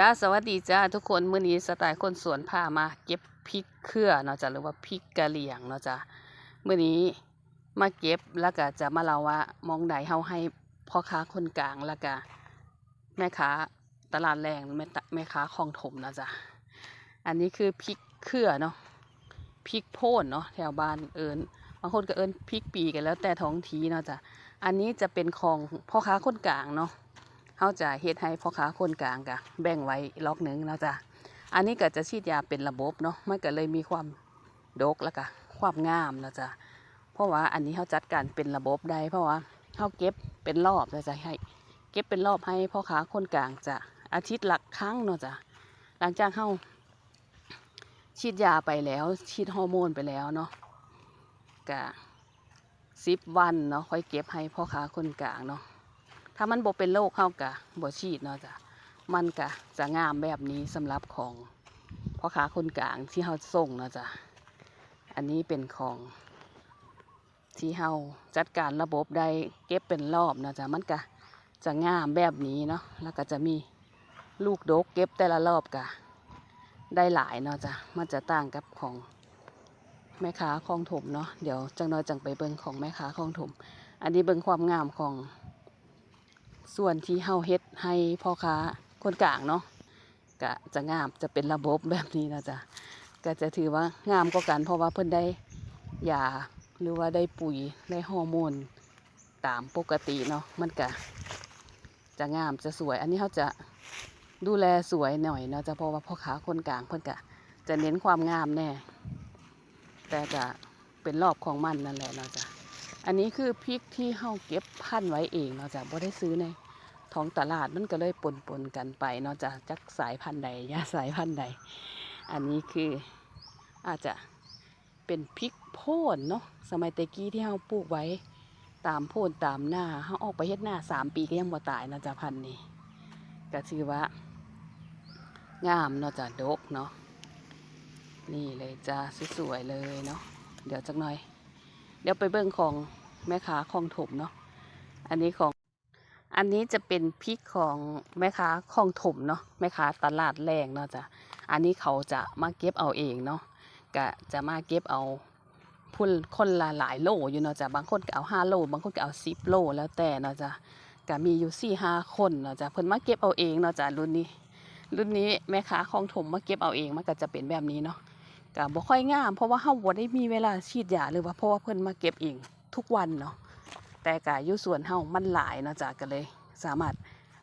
จ้าสวัสดีจ้าทุกคนมื้อนี้สไตล์คนสวนพามาเก็บพริกเครือเนาะจ้ะหรือว่าพริกกะเหรี่ยงเนาะจ้ะมื้อนี้มาเก็บแล้วก็จะมาเล่าว่ามองใดเฮาให้พ่อค้าคนกลางแล้วก็แม่ค้าตลาดแรงแม่แม่ค้าคลองถมเนาะจ้ะอันนี้คือพริกเครือเนาะพริกโพนเนาะแถวบ้านเอิญบางคนก็เอิญพริกปีกันแล้วแต่ท้องทีเนาะจ้ะอันนี้จะเป็นของพ่อค้าคนกลางเนาะ เขาจะเฮ็ดให้พ่อค้าคนกลางกะแบ่งไว้ล็อกหนึ่งนะจ๊ะอันนี้ก็จะฉีดยาเป็นระบบเนาะมันก็เลยมีความดกแล้วก็ความงามนะจ๊ะเพราะว่าอันนี้เขาจัดการเป็นระบบได้ เพราะว่าเขาเก็บเป็นรอบนะจ๊ะให้ เก็บเป็นรอบให้พ่อค้าคนกลางจะอาทิตย์ละครั้งเนาะจ๊ะหลังจากเขาฉีดยาไปแล้วฉีดฮอร์โมนไปแล้วเนาะกะสิบวันเนาะค่อยเก็บให้พ่อค้าคนกลางเนาะ ถ้ามันบ่เป็นโรคเข้ากะบ่ฉีดเนาะจ้ะมันกะจะงามแบบนี้สำหรับของพ่อค้าคนกลางที่เฮาส่งเนาะจ้ะอันนี้เป็นของที่เฮาจัดการระบบได้เก็บเป็นรอบเนาะจ้ะมันกะจะงามแบบนี้เนาะแล้วก็จะมีลูกดกเก็บแต่ละรอบกะได้หลายเนาะจ้ะมันจะต่างกับของแม่ค้าคลองถมเนาะเดี๋ยวจังน้อยจังไปเบิ่งของแม่ค้าคลองถม อันนี้เบิ่งความงามของ ส่วนที่เฮาเฮ็ดให้พ่อค้าคนกลางเนาะก็จะงามจะเป็นระบบแบบนี้นะจ๊ะก็จะถือว่างามกว่ากันเพราะว่าเพิ่นได้ยาหรือว่าได้ปุ๋ยได้ฮอร์โมนตามปกติเนาะมันก็จะงามจะสวย อันนี้เขาจะดูแลสวยหน่อยเนาะจะเพราะว่าพ่อค้าคนกลางเพิ่นก็จะเน้นความงามแน่ แต่ก็เป็นรอบของมันนั่นแหละเนาะจ้ะ อันนี้คือพริกที่เฮาเก็บพันไว้เองเนาะจ้ะบ่ได้ซื้อในท้องตลาดมันก็เลยปนปนๆกันไปเนาะจ้ะจักสายพันธุ์ใดยาสายพันธุ์ใด อันนี้คืออาจจะเป็นพริกโพนเนาะสมัยตะกี้ที่เฮาปลูกไว้ตามโพนตามหน้าเฮาออกไปเฮ็ดหน้าสามปีก็ยังบ่ตายเนาะจ้ะพันธุ์นี้ก็ถือว่างามเนาะจ้ะดกเนาะนี่เลยจ้ะสวยๆเลยเนาะเดี๋ยวจักหน่อย เดี๋ยวไปเบิ่งของ แม่ค้าคลองถมเนาะอันนี้ของอันนี้จะเป็นพริกของแม่ค้าคลองถมเนาะแม่ค้าตลาดแรงเนาะจ้ะอันนี้เขาจะมาเก็บเอาเองเนาะก็จะมาเก็บเอาพุ่นคนละหลายโลอยู่เนาะจ้ะบางคนก็เอาห้าโล บางคนก็เอาสิบโลแล้วแต่เนาะจ้ะก็มีอยู่สี่ห้าคนเนาะจ้ะเพิ่นมาเก็บเอาเองเนาะจ้ะรุ่นนี้ รุ่นนี้แม่ค้าคลองถมมาเก็บเอาเองมันก็จะเป็นแบบนี้เนาะก็บ่ค่อยงามเพราะว่าเฮาบ่ได้มีเวลาฉีดยาหรือว่าเพราะว่าเพิ่นมาเก็บเอง ทุกวันเนาะแต่ก็อยู่ส่วนเฮามันหลายเนาะจ้ะก็เลย สามารถ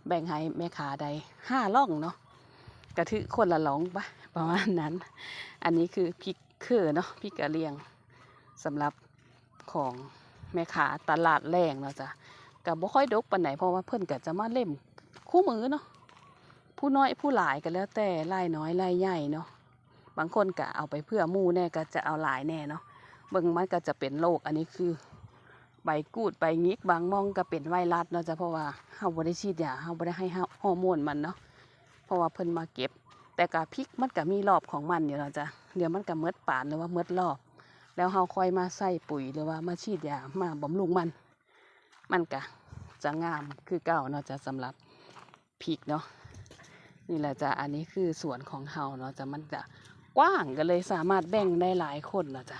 แบ่งให้แม่ค้าได้ห้าล่องเนาะก็ถือคนละล่องปะประมาณนั้น อันนี้คือพริกเคือเนาะพริกกะเหรี่ยงสำหรับของแม่ค้าตลาดแรงเนาะจ้ะก็บ่ค่อยดกปานไหนเพราะว่าเพิ่นก็จะมาเล่มคู่มือเนาะผู้น้อยผู้หลายก็แล้วแต่รายน้อยรายใหญ่เนาะบางคนก็เอาไปเพื่อมู่แน่ก็จะเอาหลายแน่เนาะเบิ่งมันก็จะเป็นโรคอันนี้คือ ใบกูดใบงิกบางมองก็เป็นไวรัสเนาะจ้ะเพราะว่าเฮาบ่ได้ฉีดยาเฮาบ่ได้ให้ฮอร์โมนมันเนาะเพราะว่าเพิ่นมาเก็บ แต่กะพริกมันก็มีรอบของมันอยู่เนาะจ้ะเดี๋ยวมันก็เมดป่านหรือว่าเมดรอบ แล้วเฮาค่อยมาใส่ปุ๋ยหรือว่ามาฉีดยามาบำรุงมัน มันก็จะงามคือเก่าเนาะจ้ะสำหรับพริกเนาะนี่แหละจ้ะอันนี้คือสวนของเฮาเนาะจ้ะมันจะกว้างก็เลยสามารถแบ่งได้หลายคนนะจ๊ะ